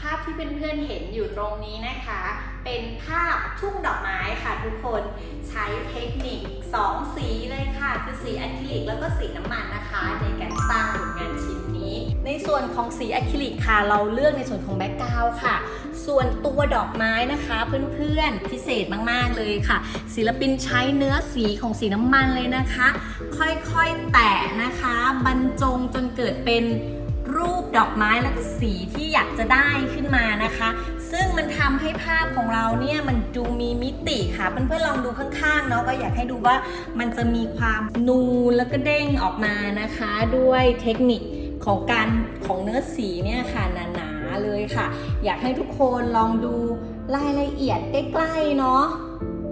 ภาพที่เพื่อนๆเห็นอยู่ตรงนี้นะคะ เป็นภาพทุ่งดอกไม้ค่ะทุกคนใช้เทคนิค 2 สีเลยค่ะคือสีอะคริลิกแล้วก็สีน้ำมันนะคะ ในการสร้างผลงานชิ้นนี้ ในส่วนของสีอะคริลิกค่ะ เราเลือกในส่วนของแบ็กกราวค่ะ ส่วนตัวดอกไม้นะคะเพื่อนๆพิเศษมากๆเลยค่ะ ศิลปินใช้เนื้อสีของสีน้ำมันเลยนะคะ ค่อยๆแตะนะคะ บรรจงจนเกิดเป็น รูปดอกไม้แล้วก็สีที่อยากจะได้ขึ้นมานะคะ ซึ่งมันทำให้ภาพของเราเนี่ยมันดูมีมิติค่ะเพื่อนๆลองดูข้างๆเนาะก็อยากให้ดูว่ามันจะมีความนูนแล้วก็เด้งออกมานะคะ ด้วยเทคนิคของการของเนื้อสีเนี่ยค่ะหนาๆเลยค่ะ อยากให้ทุกคนลองดูรายละเอียดใกล้ๆเนาะ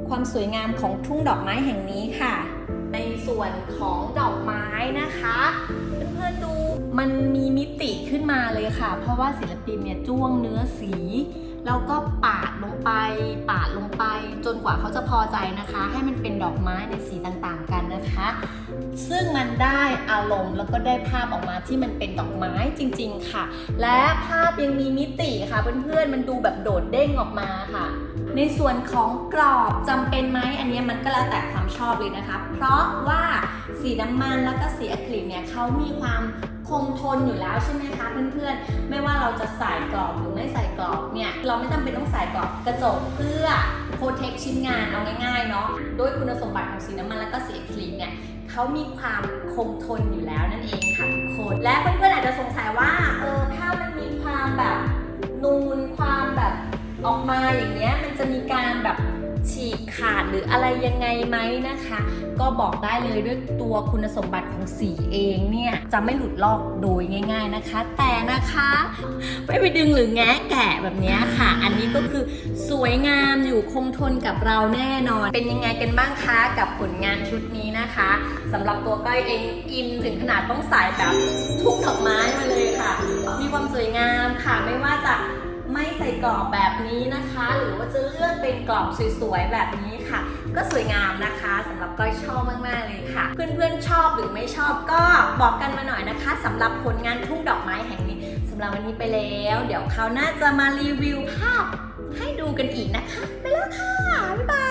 ความสวยงามของทุ่งดอกไม้แห่งนี้ค่ะ ในส่วนของดอกไม้นะคะ มันมีมิติขึ้นมาเลยค่ะ เพราะว่าศิลปินเนี่ยจ้วงเนื้อสี แล้วก็ปาดลงไป ปาดลงไป จนกว่าเขาจะพอใจนะคะ ให้มันเป็นดอกไม้ในสีต่างๆกัน นะคะ ซึ่งมันได้อารมณ์แล้วก็ได้ภาพออกมาที่มันเป็นดอกไม้จริง ๆ ค่ะ และภาพยังมีมิติค่ะเพื่อนๆมันดูแบบโดดเด้งออกมาค่ะ ในส่วนของกรอบจำเป็นไหมอันนี้มันก็แล้วแต่ความชอบเลยนะคะ เพราะว่าสีน้ำมันแล้วก็สีอะคริลิกเนี่ยเขามีความคงทนอยู่แล้วใช่ไหมคะเพื่อนๆ ไม่ว่าเราจะใส่กรอบหรือไม่ใส่กรอบเนี่ยเราไม่จำเป็นต้องใส่กรอบกระจกเพื่อ โปรเทคชิ้นงานเอาง่ายๆเนาะด้วยคุณสมบัติของสีน้ำมันแล้วก็สีอะคริลิกเนี่ยเขามีความคงทนอยู่แล้วนั่นเองค่ะทุกคน และเพื่อนๆอาจจะสงสัยว่าเออถ้ามันมีความแบบนูนความแบบออกมาอย่างเงี้ยมันจะมีการแบบ ฉีกขาดหรืออะไรยังไงไหมนะคะ ก็บอกได้เลยด้วยตัวคุณสมบัติของสีเองเนี่ยจะไม่หลุดลอกโดยง่าย ๆนะคะ แต่นะคะไม่ไปดึงหรือแงะแกะแบบนี้ค่ะ อันนี้ก็คือสวยงามอยู่คงทนกับเราแน่นอน เป็นยังไงกันบ้างคะกับผลงานชุดนี้นะคะสำหรับตัวก้อยเองอินถึงขนาดต้องใส่แบบทุ่งดอกไม้มาเลย กรอบแบบนี้นะคะ หรือว่าจะเลือกเป็นกรอบสวยๆแบบนี้ค่ะ ก็สวยงามนะคะสำหรับก้อยชอบมากๆเลยค่ะ เพื่อนๆชอบหรือไม่ชอบก็บอกกันมาหน่อยนะคะสำหรับผลงานทุ่งดอกไม้แห่งนี้สำหรับวันนี้ไปแล้ว เดี๋ยวคราวหน้าจะมารีวิวภาพให้ดูกันอีกนะคะ ไปแล้วค่ะบ๊ายบาย